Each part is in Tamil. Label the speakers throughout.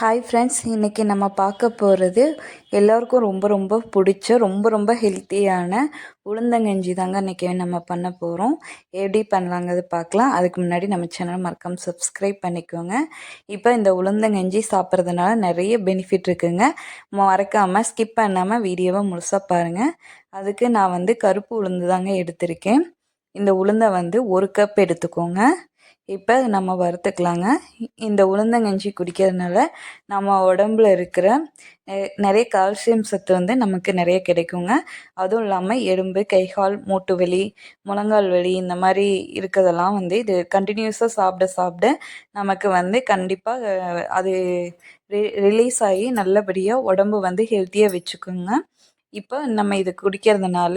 Speaker 1: ஹாய் ஃப்ரெண்ட்ஸ் இன்றைக்கி நம்ம பார்க்க போகிறது எல்லோருக்கும் ரொம்ப ரொம்ப பிடிச்ச ரொம்ப ரொம்ப ஹெல்த்தியான உளுந்தங்கஞ்சி தாங்க இன்றைக்கி நம்ம பண்ண போகிறோம் எப்படி பண்ணலாங்கிறது பார்க்கலாம். அதுக்கு முன்னாடி நம்ம சேனல் மறக்காமல் சப்ஸ்கிரைப் பண்ணிக்கோங்க. இப்போ இந்த உளுந்தங்கஞ்சி சாப்பிட்றதுனால நிறைய பெனிஃபிட் இருக்குங்க. மறக்காமல் ஸ்கிப் பண்ணாமல் வீடியோவை முழுசாக பாருங்கள் அதுக்கு நான் வந்து கருப்பு உளுந்து தாங்க எடுத்திருக்கேன். இந்த உளுந்தை வந்து ஒரு கப் எடுத்துக்கோங்க. இப்போ நம்ம வறுத்துக்கலாங்க. இந்த உளுந்தங்கஞ்சி குடிக்கிறதுனால நம்ம உடம்புல இருக்கிற நிறைய கால்சியம் சத்து வந்து நமக்கு நிறைய கிடைக்குங்க. அதுவும் இல்லாமல் எலும்பு கைகால் மூட்டு வலி முழங்கால் வலி இந்த மாதிரி இருக்கிறதெல்லாம் வந்து இது கண்டினியூஸாக சாப்பிட சாப்பிட நமக்கு வந்து கண்டிப்பாக அது ரிலீஸ் ஆகி நல்லபடியாக உடம்பு வந்து ஹெல்த்தியாக வச்சுக்குங்க. இப்போ நம்ம இது குடிக்கிறதுனால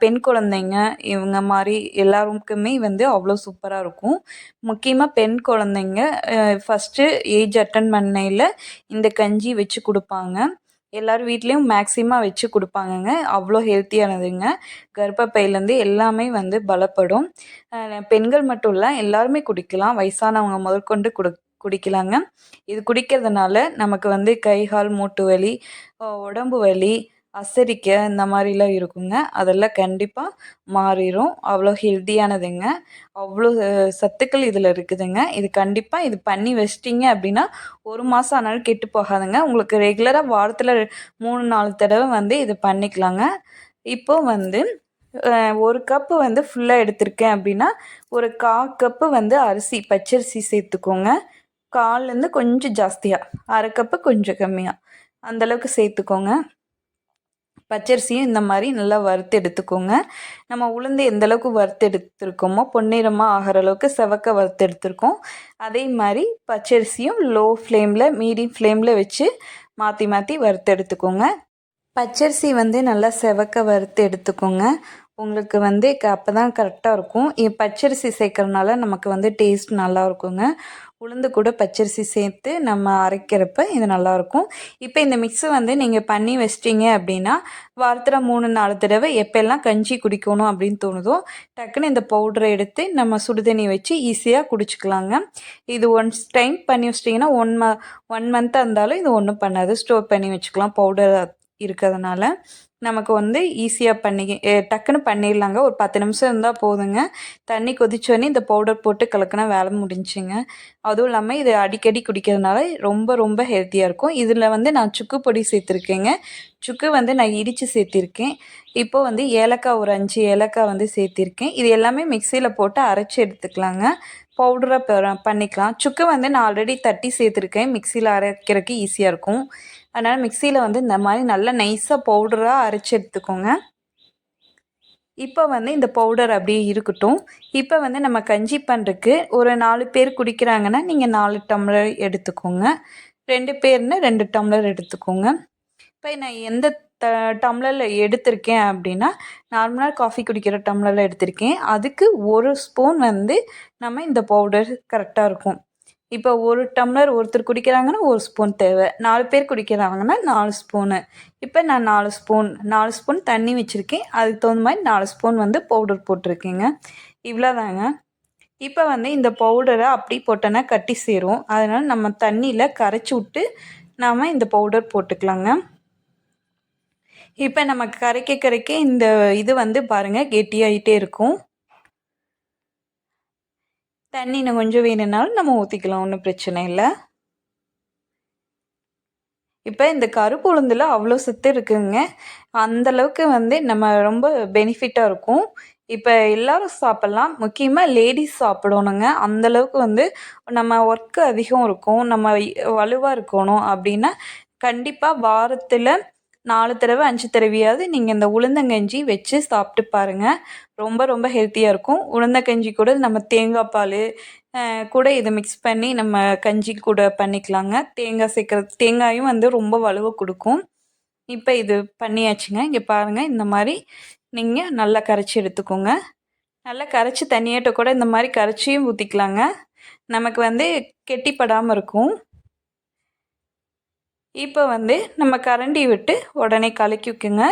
Speaker 1: பெண் குழந்தைங்க இவங்க மாதிரி எல்லாருக்குமே வந்து அவ்வளோ சூப்பராக இருக்கும். முக்கியமாக பெண் குழந்தைங்க ஃபஸ்ட்டு ஏஜ் அட்டன் பண்ணையில் இந்த கஞ்சி வச்சு கொடுப்பாங்க. எல்லோரும் வீட்லேயும் மேக்ஸிமம் வச்சு கொடுப்பாங்கங்க. அவ்வளோ ஹெல்த்தியானதுங்க கர்ப்பப்பையிலேருந்து எல்லாமே வந்து பலப்படும். பெண்கள் மட்டும் இல்லை எல்லாருமே குடிக்கலாம். வயசானவங்க முதற்கொண்டு குடு குடிக்கலாங்க. இது குடிக்கிறதுனால நமக்கு வந்து கை கால் மூட்டு வலி உடம்பு வலி அசரிக்க இந்த மாதிரிலாம் இருக்குங்க. அதெல்லாம் கண்டிப்பாக மாறிடும் அவ்வளோ ஹெல்த்தியானதுங்க. அவ்வளோ சத்துக்கள் இதில் இருக்குதுங்க. இது கண்டிப்பாக இது பண்ணி வச்சிட்டிங்க அப்படின்னா ஒரு மாதம் ஆனாலும் கெட்டு போகாதுங்க. உங்களுக்கு ரெகுலராக வாரத்தில் மூணு நாலு தடவை வந்து இது பண்ணிக்கலாங்க. இப்போ வந்து ஒரு கப்பு வந்து ஃபுல்லாக எடுத்திருக்கேன் அப்படின்னா ஒரு கா கப்பு வந்து அரிசி பச்சரிசி சேர்த்துக்கோங்க. கால்லேருந்து கொஞ்சம் ஜாஸ்தியாக அரை கப்பு கொஞ்சம் கம்மியாக அந்தளவுக்கு சேர்த்துக்கோங்க. பச்சரிசியும் இந்த மாதிரி நல்லா வறுத்து எடுத்துக்கோங்க. நம்ம உளுந்து எந்த அளவுக்கு வறுத்து எடுத்துருக்கோமோ பொன்னிறமாக ஆகிற அளவுக்கு செவக்க வறுத்து எடுத்துருக்கோம். அதே மாதிரி பச்சரிசியும் லோ ஃப்ளேமில் மீடியம் ஃப்ளேமில் வச்சு மாற்றி மாற்றி வறுத்து எடுத்துக்கோங்க. பச்சரிசி வந்து நல்லா செவக்க வறுத்து எடுத்துக்கோங்க. உங்களுக்கு வந்து அப்போ தான் கரெக்டாக இருக்கும். பச்சரிசி சேர்க்குறதுனால நமக்கு வந்து டேஸ்ட் நல்லா இருக்குங்க உளுந்து கூட பச்சரிசி சேர்த்து நம்ம அரைக்கிறப்ப இது நல்லாயிருக்கும். இப்போ இந்த மிக்ஸு வந்து நீங்கள் பண்ணி வச்சிட்டிங்க அப்படின்னா வாரத்தில் மூணு நாலு தடவை எப்போல்லாம் கஞ்சி குடிக்கணும் அப்படின்னு தோணுதோ டக்குன்னு இந்த பவுடரை எடுத்து நம்ம சுடுதண்ணி வச்சு ஈஸியாக குடிச்சிக்கலாங்க. இது ஒன்ஸ் டைம் பண்ணி வச்சிட்டிங்கன்னா ஒன் ம ஒன் மந்த்தாக இருந்தாலும் இது ஒன்றும் பண்ணாது. ஸ்டோர் பண்ணி வச்சுக்கலாம் பவுடர் இருக்கிறதுனால. நமக்கு வந்து ஈஸியாக பண்ணி டக்குன்னு பண்ணிடலாங்க. ஒரு பத்து நிமிஷம் இருந்தால் போதுங்க. தண்ணி கொதிச்சோடனே இந்த பவுடர் போட்டு கலக்கினா வேலை முடிஞ்சுங்க. அதுவும் இல்லாமல் இது அடிக்கடி குடிக்கிறதுனால ரொம்ப ரொம்ப ஹெல்த்தியாக இருக்கும். இதில் வந்து நான் சுக்கு பொடி சேர்த்துருக்கேங்க. சுக்கு வந்து நான் இடித்து சேர்த்திருக்கேன். இப்போ வந்து ஏலக்காய் ஒரு அஞ்சு ஏலக்காய் வந்து சேர்த்திருக்கேன். இது எல்லாமே மிக்சியில் போட்டு அரைச்சி எடுத்துக்கலாங்க. பவுடராக பண்ணிக்கலாம். சுக்கு வந்து நான் ஆல்ரெடி தட்டி சேர்த்துருக்கேன். மிக்சியில் அரைக்கிறதுக்கு ஈஸியாக இருக்கும். அதனால் மிக்சியில் வந்து இந்த மாதிரி நல்லா நைஸாக பவுடராக அரைச்சி எடுத்துக்கோங்க. இப்போ வந்து இந்த பவுடர் அப்படியே இருக்கட்டும். இப்போ வந்து நம்ம கஞ்சி பண்ணுறதுக்கு ஒரு நாலு பேர் குடிக்கிறாங்கன்னா நீங்கள் நாலு டம்ளர் எடுத்துக்கோங்க. ரெண்டு பேர்னு ரெண்டு டம்ளர் எடுத்துக்கோங்க. இப்போ நான் எந்த த டம்ளரில் எடுத்திருக்கேன் அப்படின்னா நார்மலாக காஃபி குடிக்கிற டம்ளரில் எடுத்திருக்கேன். அதுக்கு ஒரு ஸ்பூன் வந்து நம்ம இந்த பவுடர் கரெக்டாக இருக்கும். இப்போ ஒரு டம்ளர் ஒருத்தர் குடிக்கிறாங்கன்னா ஒரு ஸ்பூன் தேவை. நாலு பேர் குடிக்கிறாங்கன்னா நாலு ஸ்பூனு இப்போ நான் நாலு ஸ்பூன் நாலு ஸ்பூன் தண்ணி வச்சுருக்கேன். அதுக்கு தகுந்த மாதிரி நாலு ஸ்பூன் வந்து பவுடர் போட்டிருக்கேங்க. இவ்வளோதாங்க இப்போ வந்து இந்த பவுடரை அப்படி போட்டோன்னா கட்டி சேரும். அதனால் நம்ம தண்ணியில் கரைச்சி விட்டு நாம் இந்த பவுடர் போட்டுக்கலாங்க. இப்போ நம்ம கரைக்க கரைக்க இந்த இது வந்து பாருங்கள் கெட்டியாகிட்டே இருக்கும். தண்ணி இன்னும் கொஞ்சம் வேணும்னாலும் நம்ம ஊற்றிக்கலாம் ஒன்றும் பிரச்சனை இல்லை. இப்போ இந்த கருப்பு உளுந்தில் அவ்வளோ சத்து இருக்குங்க. அந்தளவுக்கு வந்து நம்ம ரொம்ப பெனிஃபிட்டாக இருக்கும். இப்போ எல்லாரும் சாப்பிட்லாம். முக்கியமாக லேடிஸ் சாப்பிடணுங்க. அந்தளவுக்கு வந்து நம்ம ஒர்க்கு அதிகம் இருக்கும். நம்ம வலுவாக இருக்கணும் அப்படின்னா கண்டிப்பாக வாரத்தில் நாலு தடவை அஞ்சு தடவையாவது நீங்கள் இந்த உளுந்தங்கஞ்சி வச்சு சாப்பிட்டு பாருங்கள் ரொம்ப ரொம்ப ஹெல்த்தியாக இருக்கும். உளுந்தங்கஞ்சி கூட நம்ம தேங்காய் பால் கூட இதை மிக்ஸ் பண்ணி நம்ம கஞ்சி கூட பண்ணிக்கலாங்க. தேங்காய் சேர்க்குறது தேங்காயும் வந்து ரொம்ப வலுவை கொடுக்கும். இப்போ இது பண்ணியாச்சுங்க. இங்கே பாருங்கள் இந்த மாதிரி நீங்கள் நல்லா கரைச்சி எடுத்துக்கோங்க. நல்லா கரைச்சி தண்ணியாட்ட கூட இந்த மாதிரி கரைச்சியும் ஊற்றிக்கலாங்க நமக்கு வந்து கெட்டிப்படாமல் இருக்கும். இப்போ வந்து நம்ம கரண்டி விட்டு உடனே கலக்கி வைக்குங்க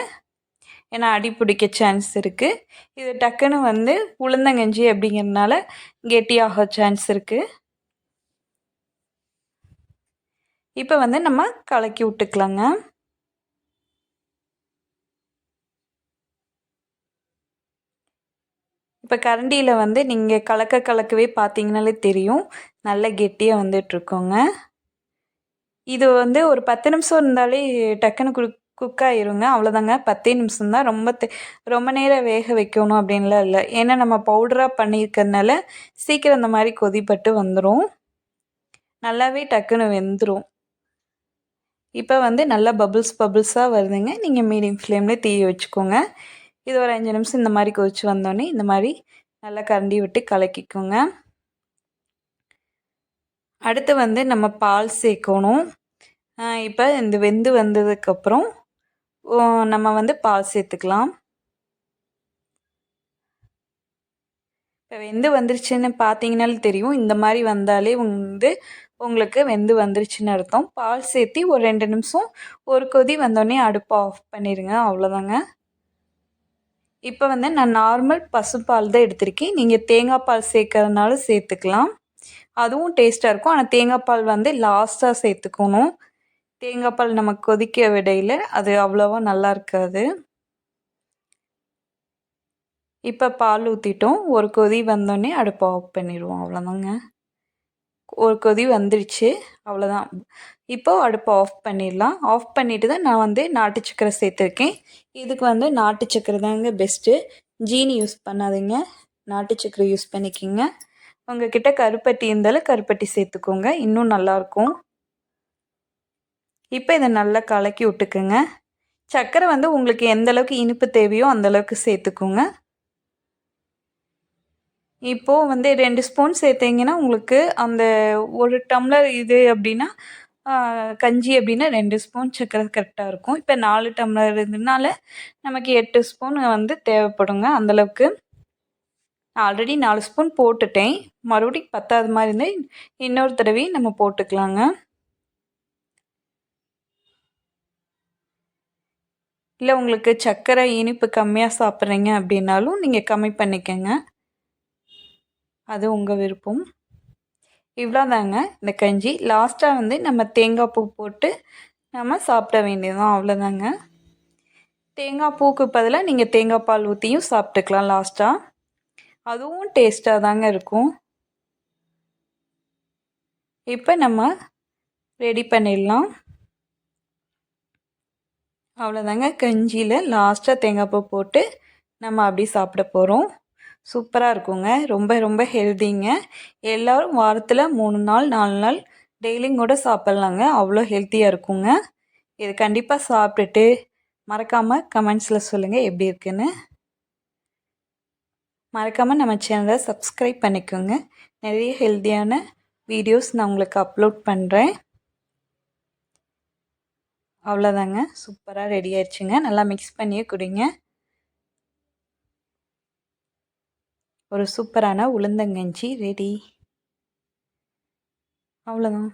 Speaker 1: ஏன்னா அடி பிடிக்க சான்ஸ் இருக்குது இது டக்குன்னு வந்து உளுந்தங்கஞ்சி அப்படிங்கிறதுனால கெட்டியாக சான்ஸ் இருக்குது இப்போ வந்து நம்ம கலக்கி விட்டுக்கலாங்க. இப்போ கரண்டியில் வந்து நீங்கள் கலக்க கலக்கவே பார்த்தீங்கனாலே தெரியும். நல்ல கெட்டியாக வந்துட்டுருக்கோங்க. இது வந்து ஒரு பத்து நிமிஷம் இருந்தாலே டக்குன்னு குக் குக் ஆயிருங்க. அவ்வளோதாங்க பத்தே நிமிஷம் தான். ரொம்ப ரொம்ப நேரம் வேக வைக்கணும் அப்படின்லாம் இல்லை. ஏன்னா நம்ம பவுடராக பண்ணியிருக்கிறதுனால சீக்கிரம் இந்த மாதிரி கொதிப்பட்டு வந்துடும் நல்லாவே டக்குன்னு வெந்துடும் இப்போ வந்து நல்லா பபுள்ஸ் பபுள்ஸாக வருதுங்க. நீங்கள் மீடியம் ஃப்ளேமில் தீய வச்சுக்கோங்க. இது ஒரு அஞ்சு நிமிஷம் இந்த மாதிரி கொதிச்சு வந்தோடனே இந்த மாதிரி நல்லா கரண்டி விட்டு கலக்கிக்கோங்க. அடுத்து வந்து நம்ம பால் சேர்க்கணும். இப்போ இந்த வெந்து வந்ததுக்கப்புறம் நம்ம வந்து பால் சேர்த்துக்கலாம். இப்போ வெந்து வந்துருச்சுன்னு பார்த்தீங்கனாலே தெரியும். இந்த மாதிரி வந்தாலே வந்து உங்களுக்கு வெந்து வந்துருச்சுன்னு அர்த்தம். பால் சேர்த்தி ஒரு ரெண்டு நிமிஷம் ஒரு கொதி வந்தோடனே அடுப்பை ஆஃப் பண்ணிடுங்க அவ்வளோதாங்க இப்போ வந்து நான் நார்மல் பசுப்பால் தான் எடுத்திருக்கேன். நீங்கள் தேங்காய் பால் சேர்க்கறதுனால சேர்த்துக்கலாம். அதுவும் டேஸ்ட்டாக இருக்கும். ஆனால் தேங்காய் பால் வந்து லாஸ்ட்டாக சேர்த்துக்கணும். தேங்காய் பால் நம்ம கொதிக்க விடையில் அது அவ்வளோவா நல்லா இருக்காது. இப்போ பால் ஊற்றிட்டோம் ஒரு கொதி வந்தோடனே அடுப்பை ஆஃப் பண்ணிடுவோம். அவ்வளோதாங்க ஒரு கொதி வந்துடுச்சு அவ்வளோதான் இப்போது அடுப்பை ஆஃப் பண்ணிடலாம். ஆஃப் பண்ணிவிட்டு தான் நான் வந்து நாட்டு சக்கரை சேர்த்துருக்கேன். இதுக்கு வந்து நாட்டு சக்கரை தாங்க பெஸ்ட்டு ஜீனி யூஸ் பண்ணாதீங்க. நாட்டு சக்கரை யூஸ் பண்ணிக்கிங்க. உங்ககிட்ட கருப்பட்டி இருந்தாலும் கருப்பட்டி சேர்த்துக்கோங்க. இன்னும் நல்லாயிருக்கும் இப்போ இதை நல்லா கலக்கி விட்டுக்குங்க. சர்க்கரை வந்து உங்களுக்கு எந்த அளவுக்கு இனிப்பு தேவையோ அந்தளவுக்கு சேர்த்துக்குங்க. இப்போது வந்து ரெண்டு ஸ்பூன் சேர்த்திங்கன்னா உங்களுக்கு அந்த ஒரு டம்ளர் இது அப்படின்னா கஞ்சி அப்படின்னா ரெண்டு ஸ்பூன் சர்க்கரை கரெக்டாக இருக்கும். இப்போ நாலு டம்ளர் இருந்ததுனால நமக்கு எட்டு ஸ்பூன் வந்து தேவைப்படுங்க அந்தளவுக்கு ஆல்ரெடி நாலு ஸ்பூன் போட்டுட்டேன். மறுபடியும் பத்தாது மாதிரி இருந்தால் இன்னொரு தடவையும் நம்ம போட்டுக்கலாங்க. இல்லை உங்களுக்கு சர்க்கரை இனிப்பு கம்மியாக சாப்பிட்றீங்க அப்படின்னாலும் நீங்கள் கம்மி பண்ணிக்கங்க. அது உங்கள் விருப்பம். இவ்வளோதாங்க இந்த கஞ்சி. லாஸ்ட்டாக வந்து நம்ம தேங்காய் பூ போட்டு நம்ம சாப்பிட வேண்டியதுதான். அவ்வளோதாங்க தேங்காய் பூக்கு பதிலாக நீங்கள் தேங்காய் பால் ஊற்றியும் சாப்பிட்டுக்கலாம் லாஸ்ட்டாக அதுவும் டேஸ்ட்டாக தாங்க இருக்கும். இப்போ நம்ம ரெடி பண்ணிடலாம். அவ்வளோதாங்க கஞ்சியில் லாஸ்ட்டாக தேங்காய்ப்பூ போட்டு நம்ம அப்படி சாப்பிட போகிறோம் சூப்பராக இருக்குங்க. ரொம்ப ரொம்ப ஹெல்த்திங்க எல்லோரும் வாரத்தில் மூணு நாள் நாலு நாள் டெய்லியும் கூட சாப்பிட்லாங்க. அவ்வளோ ஹெல்த்தியாக இருக்குங்க. இது கண்டிப்பாக சாப்பிட்டுட்டு மறக்காமல் கமெண்ட்ஸில் சொல்லுங்கள் எப்படி இருக்குன்னு. மறக்காமல் நம்ம சேனலை சப்ஸ்கிரைப் பண்ணிக்கோங்க. நிறைய ஹெல்த்தியான வீடியோஸ் நான் உங்களுக்கு அப்லோட் பண்ணுறேன் அவ்வளோதாங்க. சூப்பராக ரெடி ஆயிடுச்சுங்க. நல்லா மிக்ஸ் பண்ணியே குடிங்க. ஒரு சூப்பரான உளுந்தங்கஞ்சி ரெடி அவ்வளோதான்.